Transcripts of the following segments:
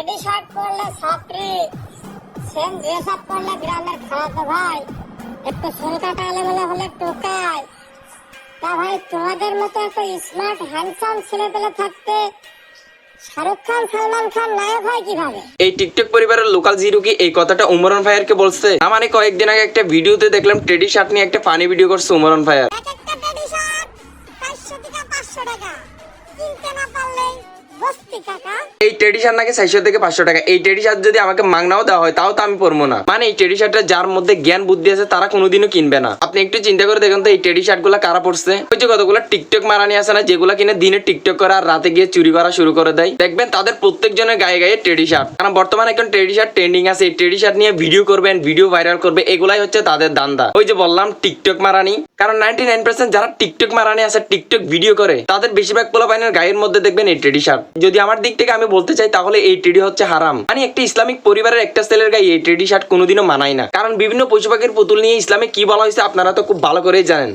Teddy shirt পরলে ছাত্রী same dress up পরলে গ্রামের খারাপ ভাই। একটু সুলকাটা এলেবেলে হলে টোকায়। তা ভাই তোমাদের মতো এত স্মার্ট হ্যান্ডসাম ছেলে পেলে থাকতে শাহরুখ খান সালমান খান নায়ক হয় কীভাবে? এই টিকটক পরিবারের লোকাল জিরো কি এই কথাটা উমরন ফায়ারকে বলছে? না মানে কয়েকদিন আগে একটা ভিডিওতে দেখলাম টেডি শার্ট নিয়ে একটা ফানি ভিডিও করছে উমরন ফায়ার টাকা। কিনতে না পারলে বস্তি কাকা। এই টেডি শার্ট নাকি চারশো থেকে পাঁচশো টাকা। এই টেডি শার্ট যদি আমাকে মাংনাও দেওয়া হয়, তাও তো আমি পরবো না। মানে এই টেডি শার্টটা যার মধ্যে জ্ঞান, বুদ্ধি আছে, তারা কোনোদিনও কিনবে না। আপনি একটু চিন্তা করে দেখুন তো, এই টেডি শার্টগুলা কারা পড়ছে ওই যে কতগুলো টিকটক মারানি আছে না, যেগুলো কিনে দিনে টিকটক করা আর রাতে গিয়ে চুরি করা শুরু করে দেয়। দেখবেন তাদের প্রত্যেকজনের গায়ে গায়ে টেডি শার্ট। কারণ বর্তমানে এখন টেডি শার্ট ট্রেন্ডিং আছে, এই টেডি শার্ট নিয়ে ভিডিও করবেন, ভিডিও ভাইরাল করবে, এগুলাই হচ্ছে তাদের দান্দা ওই যে বললাম, টিকটক মারানি। কারণ নাইনটি নাইন পার্সেন্ট যারা টিকটক মারানি আছে, টিকটক ভিডিও করে, তাদের বেশিরভাগ পোলাপাইনের গায়ের মধ্যে দেখবেন এই টেডি শার্ট। যদি আমার দিক থেকে আমি বলতে চাই, তাহলে এই টেডি হচ্ছে হারাম। মানে একটা ইসলামিক পরিবারের একটা ছেলের গায়ে এই টেডি শার্ট কোনোদিনও মানায় না। কারণ বিভিন্ন পশু পাখির পুতুল নিয়ে ইসলামে কি বলা হয়েছে আপনারা তো খুব ভালো করেই জানেন।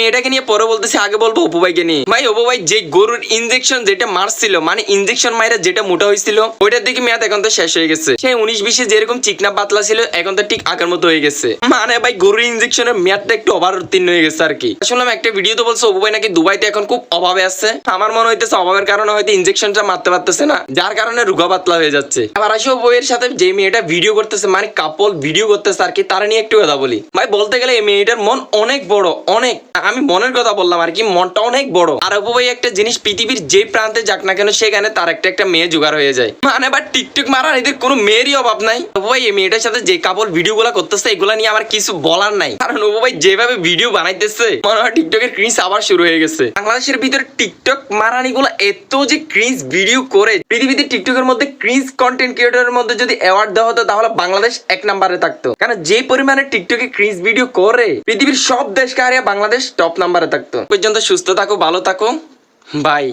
মেয়েটাকে নিয়ে পরে বলতেছি, আগে বলব অপু ভাইকে নিয়ে। ভাই অপু ভাই যে গরুর ইনজেকশন যেটা মারছিল মানে ইনজেকশন মাইরা যেটা মোটা হয়েছিল, ওইটার দিকে মেয়াদ এখন তো শেষ হয়ে গেছে। সেই উনিশ বিশে যেরকম চিকনা পাতলা ছিল, এখন তো ঠিক আগের মতো হয়ে গেছে। মানে ভাই, গরুর ইনজেকশনের মেয়াদটা একটু ওভার উত্তীর্ণ হয়ে গেছে আর কি। শুনলাম একটা ভিডিও তো বলছে অপু ভাই নাকি দুবাইতে এখন খুব অভাবে আছে। আমার মনে হইতেছে, অভাবের কারণে হয়তো ইনজেকশনটা মারতে পারতেছে না। যার কারণে রুগা পাতলা হয়ে যাচ্ছে। আবার আসি অপু ভাইয়ের সাথে যে মেয়েটা ভিডিও করতেছে মানে কাপল ভিডিও করতেছে আর কি, তারা নিয়ে একটু কথা বলি। ভাই, বলতে গেলে এই মেয়েটার মন অনেক বড়, অনেক। আমি মনের কথা বললাম আর কি, মনটা অনেক বড়। আর অপু ভাই একটা জিনিস পৃথিবীর যে প্রান্তে যাক না কেন, সেখানে তার একটা একটা মেয়ে জোগাড় হয়ে যায়। মানে বা টিকটক মারার এদের কোনো মেয়েরই অভাব নাই। অপু ভাই, এই মেয়েটার সাথে যে কাপল ভিডিও গুলা করতেছে, এগুলা নিয়ে আমার কিছু বলার নাই। কারণ অপু ভাই যেভাবে ভিডিও বানাইতেছে, মনে হয় টিকটকের ক্রিজ আবার শুরু হয়ে গেছে। বাংলাদেশের ভিতরে টিকটক মারানি গুলো এত যে ক্রিজ ভিডিও করে, পৃথিবীতে টিকটকের মধ্যে ক্রিজ কন্টেন্ট ক্রিয়েটরের মধ্যে যদি অ্যাওয়ার্ড দেওয়া হতো, তাহলে বাংলাদেশ এক নাম্বারে থাকতো। কারণ যে পরিমাণে টিকটকে ক্রিজ ভিডিও করে, পৃথিবীর সব দেশকে হারিয়ে বাংলাদেশ টপ নাম্বারে থাকতো। পর্যন্ত সুস্থ থাকো ভালো থাকো। বাই